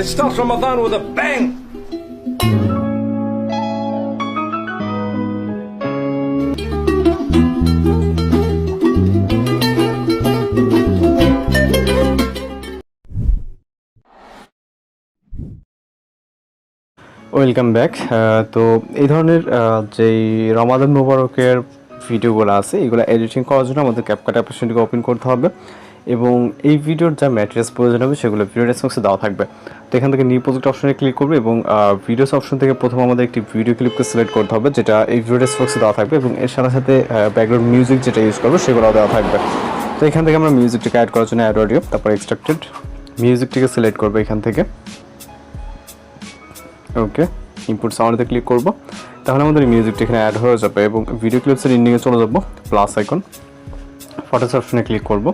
It starts Ramadan with a bang. Welcome back তো এই ধরনের যেই রমাদান মোবারকের ভিডিওগুলো আছে, এগুলো এডিটিং করার জন্য আমাদের ক্যাপকাট অ্যাপ্লিকেশনটিকে ওপেন করতে হবে এবং এই ভিডিওর যা ম্যাটেরিয়ালস প্রয়োজন হবে, সেগুলো ভিডিও ডেসক্রিপশনে দেওয়া থাকবে। তো এখান থেকে নিউ প্রজেক্ট অপশনে ক্লিক করবে এবং ভিডিওস অপশন থেকে প্রথম আমাদের একটি ভিডিও ক্লিপকে সিলেক্ট করতে হবে, যেটা এই ভিডিও ডেসক্রিপশনে দেওয়া থাকবে এবং এর সাথে সাথে ব্যাকগ্রাউন্ড মিউজিক যেটা ইউজ করব সেগুলো দেওয়া থাকবে। তো এখান থেকে আমরা মিউজিকটিকে অ্যাড করার জন্য অ্যাড অডিও তারপর এক্সট্রাক্টেড মিউজিকটিকে সিলেক্ট করব এখান থেকে। ওকে ইনপুট সাউন্ডে ক্লিক করব। তাহলে আমাদের মিউজিকটা এখানে অ্যাড হয়ে যাবে এবং ভিডিও ক্লিপসের ইন্ডিংয়ে চলে যাব প্লাস আইকন ফটোস অপশনে ক্লিক করব।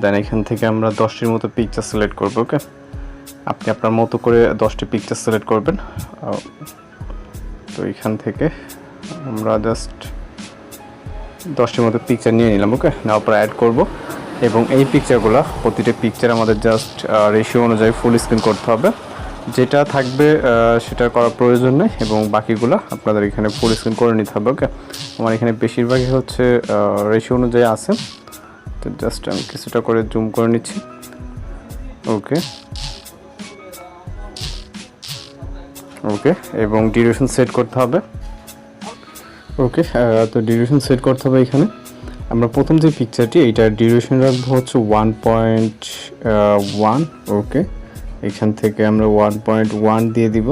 দেন এখান থেকে আমরা দশটির মতো পিকচার সিলেক্ট করব ওকে আপনি আপনার মতো করে দশটি পিকচার সিলেক্ট করবেন। তো এখান থেকে আমরা জাস্ট দশটির মতো পিকচার নিয়ে নিলাম ওকে নেওয়ার পর অ্যাড করব। এবং এই পিকচারগুলো প্রতিটা পিকচার আমাদের জাস্ট রেশিও অনুযায়ী ফুল স্ক্রিন করতে হবে। যেটা থাকবে সেটা করার প্রয়োজন নেই এবং বাকিগুলো আপনাদের এখানে ফুল স্ক্রিন করে নিতে হবে ওকে আমার এখানে বেশিরভাগই হচ্ছে রেশিও অনুযায়ী আছে। তো জাস্ট আমি কিছুটা করে জুম করে নিচ্ছি। ওকে ওকে এবং ডিউরেশন সেট করতে হবে। ওকে তো ডিউরেশন সেট করতে হবে এখানে। আমরা প্রথম যে পিকচারটি এইটার ডিউরেশন রাখব হচ্ছে ওয়ান পয়েন্ট ওয়ান ওকে এখান থেকে আমরা ওয়ান পয়েন্ট ওয়ান দিয়ে দিব।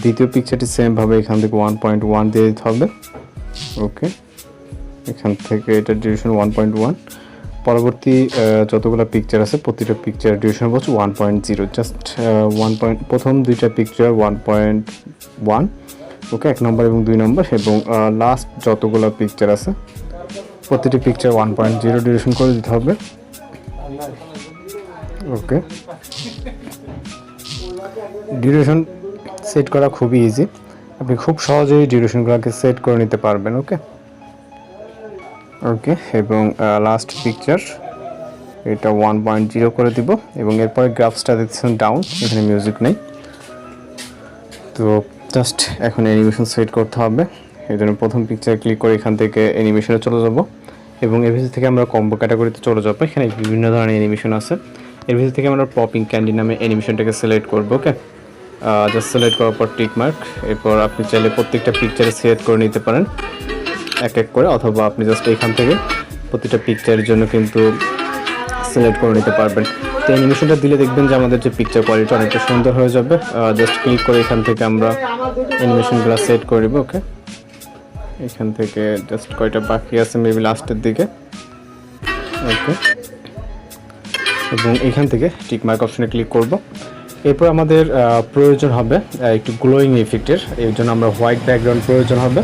দ্বিতীয় পিকচারটি সেমভাবে এখান থেকে ওয়ান পয়েন্ট ওয়ান দিয়ে দিতে হবে। ওকে এখান থেকে এটা ডিউরেশন ওয়ান পয়েন্ট ওয়ান পরবর্তী যতগুলো পিকচার আছে, প্রতিটা পিকচার ডিউরেশন হচ্ছে one point zero just one point প্রথম দুইটা picture one point one okay এক নম্বর এবং দুই নম্বর এবং লাস্ট যতগুলো পিকচার আছে, প্রতিটি picture one point zero duration করে দিতে হবে। ওকে ডিউরেশন সেট করা খুবই ইজি আপনি খুব সহজেই ডিউরেশনগুলোকে সেট করে নিতে পারবেন ওকে ওকে এবং লাস্ট পিকচার এটা ওয়ান পয়েন্ট জিরো করে দিব, এবং এরপরে গ্রাফসটা দেখছেন ডাউন এখানে মিউজিক নেই। তো জাস্ট এখন অ্যানিমেশন সেট করতে হবে এই জন্য প্রথম পিকচার ক্লিক করে এখান থেকে অ্যানিমেশনে চলে যাব, এবং এর ভিতর থেকে আমরা কম্বো ক্যাটাগরিতে চলে যাব, এখানে বিভিন্ন ধরনের অ্যানিমেশন আছে। এর ভিতর থেকে আমরা পপিং ক্যান্ডি নামে অ্যানিমেশনটাকে সিলেক্ট করব ওকে জাস্ট সিলেক্ট করার পর টিক মার্ক এরপর আপনি চাইলে প্রত্যেকটা পিকচারে সিলেক্ট করে নিতে পারেন। এক এক করে, অথবা আপনি জাস্ট এখান থেকে প্রতিটা পিকচারের জন্য কিন্তু সিলেক্ট করে নিতে পারবেন। তো অ্যানিমেশনটা দিলে দেখবেন যে আমাদের যে পিকচার কোয়ালিটি অনেকটা সুন্দর হয়ে যাবে। জাস্ট ক্লিক করে এখান থেকে আমরা অ্যানিমেশনগুলো সেট করে দেবো ওকে এখান থেকে জাস্ট কয়টা বাকি আছে মেবি লাস্টের দিকে। ওকে এবং এখান থেকে টিক মার্ক অপশনে ক্লিক করব। এরপর আমাদের প্রয়োজন হবে একটু গ্লোয়িং ইফেক্টের এর জন্য আমরা হোয়াইট ব্যাকগ্রাউন্ড প্রয়োজন হবে।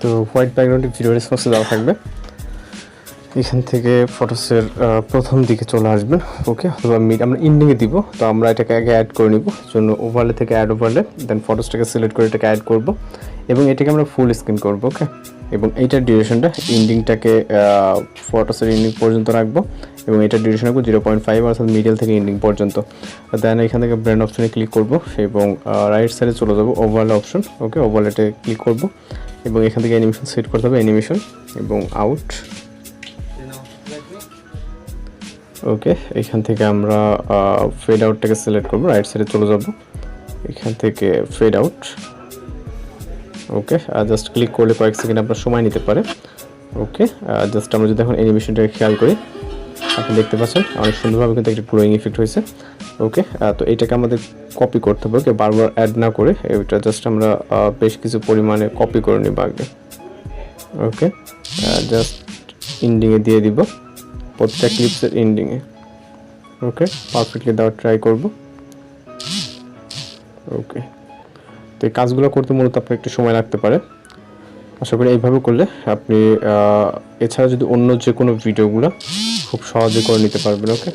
তো হোয়াইট ব্যাকগ্রাউন্ডে ভিডিও রেসপন্সে দেওয়া থাকবে। এখান থেকে ফটোসের প্রথম দিকে চলে আসবেন ওকে অথবা মিড আমরা ইন্ডিংয়ে দিব, তো আমরা এটাকে আগে অ্যাড করে নিব, জন্য ওভারলে থেকে অ্যাড ওভারলে দেন ফটোসটাকে সিলেক্ট করে এটাকে অ্যাড করব, এবং এটাকে আমরা ফুল স্ক্রিন করব ওকে এবং এইটার ডিউরেশনটা ইন্ডিংটাকে ফটোসের ইন্ডিং পর্যন্ত রাখব, এবং এটার ডিউরেশন রাখব জিরো পয়েন্ট ফাইভ অর্থাৎ মিডল থেকে ইন্ডিং পর্যন্ত। দেন এখান থেকে ব্র্যান্ড অপশনে ক্লিক করব, এবং রাইট সাইডে চলে যাব ওভারলে অপশন ওকে ওভারলেটে ক্লিক করব। এবং এখান থেকে অ্যানিমেশন সেট করতে হবে অ্যানিমেশন এবং আউট ওকে এখান থেকে আমরা ফেড আউটটাকে সিলেক্ট করব রাইট সাইডে চলে যাব। এখান থেকে fade out okay just click করলে কয়েক সেকেন্ড আপনার সময় নিতে পারে। ওকে জাস্ট আমরা যদি এখন অ্যানিমেশনটাকে খেয়াল করি আপনি দেখতে পাচ্ছেন, অনেক সুন্দরভাবে কিন্তু একটা গ্লোয়িং ইফেক্ট হয়েছে। ওকে তো এটাকে আমাদের কপি করতে হবে ওকে বারবার অ্যাড না করে এটা জাস্ট আমরা বেশ কিছু পরিমাণে কপি করে নিব আগে। ওকে জাস্ট ইন্ডিংয়ে দিয়ে দিব প্রত্যেকটা ক্লিপসের ইন্ডিংয়ে ওকে পারফেক্টলি দেওয়ার ট্রাই করব। ওকে তো এই কাজগুলো করতে মূলত আপনার একটু সময় লাগতে পারে। আশা করি এইভাবে করলে আপনি এছাড়া যদি অন্য যে কোনো ভিডিওগুলো খুব সহজে করে নিতে পারবেন ওকে?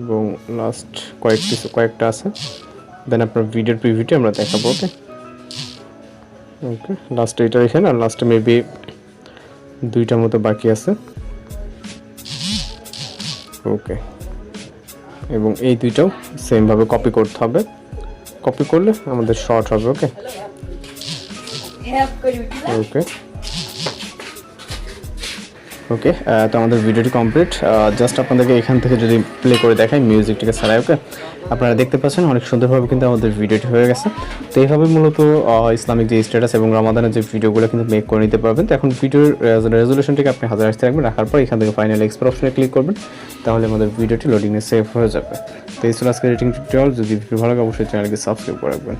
এবং লাস্ট কয়েকটি কয়েকটা আছে। দেন আপনার ভিডিওর প্রিভিউটি আমরা দেখাবো ওকে? ওকে লাস্টে এটা এখানে আর লাস্টে মেবি দুইটার মতো বাকি আছে। ওকে এবং এই দুইটাও সেমভাবে কপি করতে হবে। কপি করলে আমাদের শর্ট হবে ওকে? ওকে ওকে তো আমাদের ভিডিওটি কমপ্লিট জাস্ট আপনাদেরকে এখান থেকে যদি প্লে করে দেখাই মিউজিকটিকে ছাড়াই ওকে আপনারা দেখতে পাচ্ছেন অনেক সুন্দরভাবে কিন্তু আমাদের ভিডিওটি হয়ে গেছে। তো এইভাবে মূলত ইসলামিক যে স্ট্যাটাস এবং রমাদানের যে ভিডিওগুলো কিন্তু মেক করে নিতে পারবেন। তো এখন ভিডিওর রেজলিউশনটিকে আপনি হাজার আসতে রাখবেন, রাখার পর এখান থেকে ফাইনাল এক্সপোর্ট অপশনে ক্লিক করবেন, তাহলে আমাদের ভিডিওটি লোডিংয়ে সেভ হয়ে যাবে। তো এই ছিল আজকে রেটিং টিউটোরিয়াল যদি ভিডিও ভালো লাগে, অবশ্যই চ্যানেলকে সাবস্ক্রাইব করে রাখবেন।